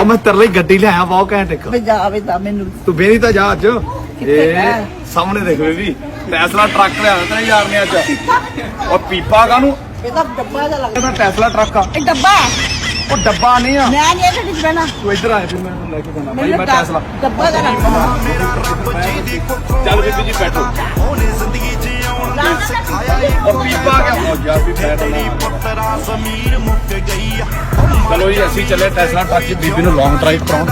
ਉਹ ਮੈਂ ਤੇਰੇ ਲਈ ਗੱਡੀ ਲਿਆਇਆ ਬਹੁਤ ਘੈਂਟ ਇੱਕ। ਵੇ ਜਾ ਵੇ ਤਾਂ ਮੈਨੂੰ। ਤੂੰ ਬੇਰੀ ਤਾਂ ਜਾ ਅੱਜ। ਕਿੱਥੇ ਇਹ ਹੈ? ਸਾਹਮਣੇ ਦੇਖ ਬੇਬੀ ਟੈਸਲਾ ਟਰੱਕ ਲਿਆ ਤੇਰੇ ਯਾਰ ਨੇ ਅੱਜ। ਉਹ ਪੀਪਾ ਕਾਨੂੰ ਇਹ ਤਾਂ ਡੱਬਾ ਜਿਹਾ ਲੱਗਦਾ। ਇਹਦਾ ਟੈਸਲਾ ਟਰੱਕ ਆ। ਇਹ ਡੱਬਾ? ਉਹ ਡੱਬਾ ਨਹੀਂ ਆ। ਮੈਂ ਨਹੀਂ ਇਹਦੇ ਵਿੱਚ ਬਹਿਣਾ। ਤੂੰ ਇੱਧਰ ਆ ਫਿਰ ਮੈਂ ਤੈਨੂੰ ਲੈ ਕੇ ਜਾਣਾ। ਭਾਈ ਮੈਨੂੰ ਮੈਂ ਟੈਸਲਾ ਡੱਬਾ ਜਿਹਾ ਲੱਗਦਾ। ਚੱਲ ਬੀਬੀ ਜੀ ਬੈਠੋ। ਉਹ ਪੀਪਾ ਚਲੋ ਜੀ ਅਸੀਂ ਚੱਲੇ ਟੈਸਲਾ ਟਰੱਕ ਬੀਬੀ ਨੂੰ ਲੌਂਗ ਡਰਾਈਵ ਕਰਾਉਣ।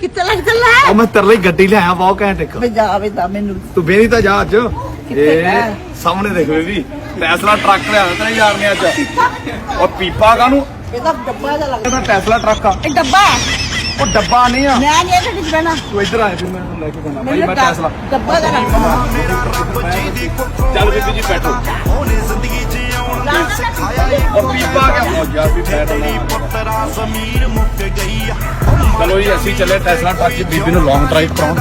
ਕਿੱਥੇ ਲੱਗ ਚੱਲਾ ਉਹ ਮੈਂ ਤੇਰੇ ਲਈ ਗੱਡੀ ਲਿਆਇਆ ਬਹੁਤ ਘੈਂਟ ਇੱਕ ਜਾ ਵੇ ਤਾਂ ਮੈਨੂੰ। ਤੂੰ ਬੇਰੀ ਤਾਂ ਜਾ ਅੱਜ। ਇਹ? ਸਾਹਮਣੇ ਦੇਖ ਬੇਬੀ ਟੈਸਲਾ ਟਰੱਕ ਲਿਆ ਤੇਰੇ ਯਾਰ ਨੇ ਅੱਜ। ਉਹ ਪੀਪਾ ਕਾਨੂੰ ਇਹ ਤਾਂ ਡੱਬਾ ਜਿਹਾ ਲੱਗਦਾ ਟੈਸਲਾ ਟਰੱਕ ਆ। ਇਹ ਡੱਬਾ? ਉਹ ਡੱਬਾ ਨਹੀਂ ਆ। ਮੈਂ ਨਹੀਂ ਇਹਦੇ ਵਿੱਚ ਬਹਿਣਾ। ਤੂੰ ਇੱਧਰ ਆ ਫਿਰ ਮੈਂ ਤੈਨੂੰ ਲੈ ਕੇ ਜਾਣਾ। ਭਾਈ ਮੈਨੂੰ ਮੈਂ ਟੈਸਲਾ ਡੱਬਾ ਜਿਹਾ ਲੱਗਦਾ ਚੱਲ ਬੀਬੀ ਜੀ ਬੈਠੋ। ਉਹ ਪੀਪਾ ਆ ਗਿਆ। ਹੋ ਗਿਆ ਵੀ ਬੈਠ ਚਲੋ ਜੀ ਅਸੀਂ ਚੱਲੇ ਟੈਸਲਾ ਟਰੱਕ ਬੀਬੀ ਨੂੰ ਲੌਂਗ ਡਰਾਈਵ ਕਰਾਉਣ।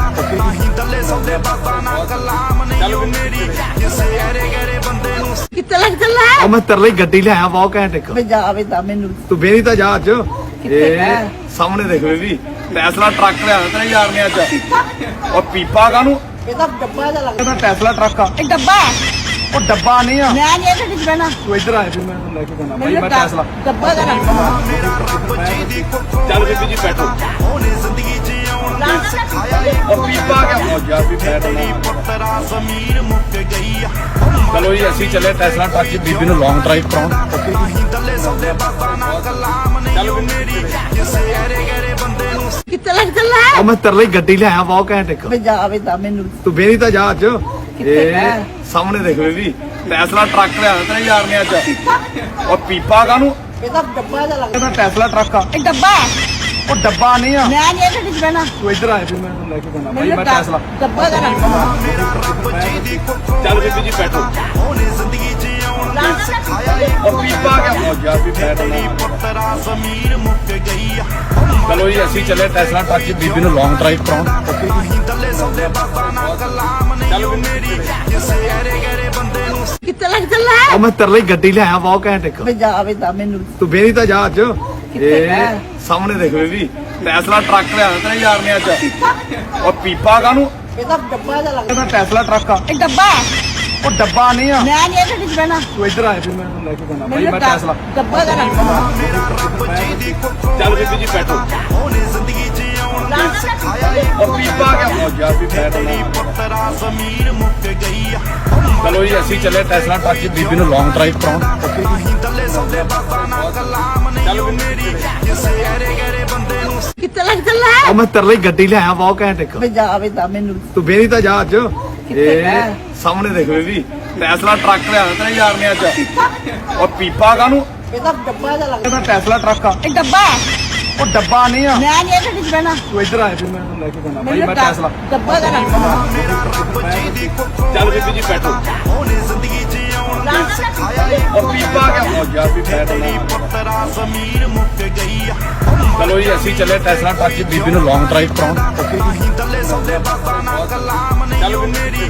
ਕਿੱਥੇ ਲੱਗ ਚੱਲਾ? ਉਹ ਮੈਂ ਤੇਰੇ ਲਈ ਗੱਡੀ ਲਿਆਇਆ ਬਹੁਤ ਘੈਂਟ ਇੱਕ ਵੇ ਜਾ ਵੇ ਤਾਂ ਮੈਨੂੰ। ਤੂੰ ਬੇਰੀ ਤਾਂ ਜਾ ਅੱਜ। ਇਹ? ਸਾਹਮਣੇ ਦੇਖ ਬੇਬੀ ਟੈਸਲਾ ਟਰੱਕ ਲਿਆ ਤੇਰੇ ਯਾਰ ਨੇ ਅੱਜ। ਉਹ ਪੀਪਾ ਕਾਨੂੰ ਇਹ ਤਾਂ ਡੱਬਾ ਜਿਹਾ ਲੱਗਦਾ। ਟੈਸਲਾ ਟਰੱਕ ਆ। ਇਹ ਡੱਬਾ? ਉਹ ਡੱਬਾ ਨਹੀਂ ਆ। ਮੈਂ ਨਹੀਂ ਇਹਦੇ ਵਿੱਚ ਬਹਿਣਾ। ਤੂੰ ਇੱਧਰ ਆ ਫਿਰ ਮੈਂ ਲੈ ਕੇ ਜਾਣਾ। ਭਾਈ ਮੈਨੂੰ ਮੈਂ ਟੈਸਲਾ। ਡੱਬਾ ਲੱਗਦਾ। ਚੱਲ ਬੀਬੀ ਜੀ ਬੈਠੋ। ਉਹ ਪੀਪਾ ਆ ਗਿਆ। ਹੋ ਗਿਆ ਵੀ ਬੈਠ ਚਲੋ ਜੀ ਅਸੀਂ ਚੱਲੇ ਟੈਸਲਾ ਟਰੱਕ 'ਚ। ਬੀਬੀ ਨੂੰ ਲੌਂਗ ਡਰਾਈਵ ਕਰਾਉਣ। ਚੱਲ ਬੀਬੀ ਕਿੱਥੇ ਲੱਗ ਚੱਲਾ ਉਹ ਮੈਂ ਤੇਰੇ ਲਈ ਗੱਡੀ ਲਿਆਇਆ ਬਹੁਤ ਘੈਂਟ ਇੱਕ ਵੇ ਜਾ ਵੇ ਤਾਂ ਮੈਨੂੰ। ਤੂੰ ਬੇਰੀ ਤਾਂ ਜਾ ਅੱਜ। ਕਿੱਥੇ ਇਹ? ਸਾਹਮਣੇ ਦੇਖ ਬੇਬੀ ਟੈਸਲਾ ਟਰੱਕ ਲਿਆ ਤੇਰੇ ਯਾਰ ਨੇ ਅੱਜ। ਉਹ ਪੀਪਾ ਕਾਨੂੰ ਇਹ ਤਾਂ ਡੱਬਾ ਜਿਹਾ ਲੱਗਦਾ। ਇਹਦਾ ਟੈਸਲਾ ਟਰੱਕ ਆ। ਇਹ ਡੱਬਾ? ਉਹ ਡੱਬਾ ਨਹੀਂ ਆ। ਮੈਂ ਨਹੀਂ ਇਹਦੇ ਵਿੱਚ ਬਹਿਣਾ। ਤੂੰ ਇੱਧਰ ਆ ਫਿਰ ਮੈਂ ਤੈਨੂੰ ਲੈ ਕੇ ਜਾਣਾ। ਭਾਈ ਮੈਨੂੰ ਮੈਂ ਤਾਂ ਟੈਸਲਾ ਡੱਬਾ ਜਿਹਾ ਲੱਗਦਾ। ਚੱਲ ਬੀਬੀ ਜੀ ਬੈਠੋ। ਉਹ ਪੀਪਾ ਆ ਗਿਆ ਹੋ ਗਿਆ ਵੀ ਬੈਠ ਚਲੋ ਜੀ ਅਸੀਂ ਚੱਲੇ ਟੈਸਲਾ ਟਰੱਕ ਬੀਬੀ ਨੂੰ ਲੌਂਗ ਡਰਾਈਵ ਕਰਾਉਣ। ਚੱਲ ਬੀਬੀ ਕਿੱਥੇ ਲੱਗ ਚੱਲਾ ਉਹ ਮੈਂ ਤੇਰੇ ਲਈ ਗੱਡੀ ਲਿਆਇਆ ਬਹੁਤ ਘੈਂਟ ਇੱਕ ਵੇ ਜਾ ਵੇ ਤਾਂ ਮੈਨੂੰ। ਤੂੰ ਬੇਰੀ ਤਾਂ ਜਾ ਅੱਜ। ਕਿੱਥੇ ਇਹ? ਸਾਹਮਣੇ ਦੇਖ ਬੇਬੀ ਟੈਸਲਾ ਟਰੱਕ ਲਿਆ ਤੇਰੇ ਯਾਰ ਨੇ ਅੱਜ। ਉਹ ਪੀਪਾ ਕਾਨੂੰ ਇਹ ਤਾਂ ਡੱਬਾ ਜਿਹਾ ਲੱਗਦਾ ਇਹਦਾ ਟੈਸਲਾ ਟਰੱਕ ਆ। ਇਹ ਡੱਬਾ? ਉਹ ਡੱਬਾ ਨਹੀਂ ਆ। ਮੈਂ ਨਹੀਂ ਇਹਦੇ ਵਿੱਚ ਬਹਿਣਾ। ਤੂੰ ਇੱਧਰ ਆ ਫਿਰ ਮੈਂ ਤੈਨੂੰ ਲੈ ਕੇ ਜਾਣਾ ਭਾਈ ਮੈਨੂੰ ਮੈਂ ਤਾਂ ਟੈਸਲਾ ਡੱਬਾ ਜਿਹਾ ਲੱਗਦਾ ਚੱਲ ਬੀਬੀ ਜੀ ਬੈਠੋ। ਉਹ ਪੀਪਾ ਗਿਆ ਹੋ ਗਿਆ? ਵੀ ਬੈਠ ਚਲੋ ਜੀ ਅਸੀਂ ਚੱਲੇ ਟੈਸਲਾ ਟਰੱਕ ਬੀਬੀ ਨੂੰ ਲੌਂਗ ਡਰਾਈਵ ਕਰਾਉਣ। ਚੱਲ ਬੀਬੀ। ਕਿੱਥੇ ਲੱਗ ਚੱਲਾ ਉਹ ਮੈਂ ਤੇਰੇ ਲਈ ਗੱਡੀ ਲਿਆਇਆ ਬਹੁਤ ਘੈਂਟ ਇੱਕ ਵੇ ਜਾ ਵੇ ਤਾਂ ਮੈਨੂੰ। ਤੂੰ ਬੇਰੀ ਤਾਂ ਜਾ ਅੱਜ। ਇਹ? ਸਾਹਮਣੇ ਦੇਖ ਬੇਬੀ ਟੈਸਲਾ ਟਰੱਕ ਲਿਆ ਤੇਰੇ ਯਾਰ ਨੇ ਅੱਜ। ਉਹ ਪੀਪਾ ਕਾਨੂੰ ਇਹ ਤਾਂ ਡੱਬਾ ਜਿਹਾ ਲੱਗਦਾ। ਇਹਦਾ ਟੈਸਲਾ ਟਰੱਕ ਆ। ਇਹ ਡੱਬਾ? ਉਹ ਡੱਬਾ ਨਹੀਂ ਆ। ਮੈਂ ਨਹੀਂ ਇਹਦੇ ਵਿੱਚ ਬਹਿਣਾ। ਤੂੰ ਇੱਧਰ ਆ ਫਿਰ ਮੈਂ ਤੈਨੂੰ ਲੈ ਕੇ ਜਾਣਾ। ਭਾਈ ਮੈਂ ਟੈਸਲਾ। ਡੱਬਾ ਜਿਹਾ ਲੱਗਦਾ। ਚੱਲ ਬੀਬੀ ਜੀ ਬੈਠੋ। ਉਹ ਪੀਪਾ ਗਿਆ ਗਿਆ ਵੀ ਬੈਠ ਚਲੋ ਜੀ ਅਸੀਂ ਚੱਲੇ ਟੈਸਲਾ ਟਰੱਕ 'ਚ ਬੀਬੀ ਨੂੰ ਲੌਂਗ ਡਰਾਈਵ ਕਰਾਉਣ। ਚੱਲ ਬੀਬੀ